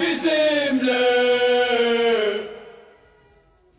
bizimle.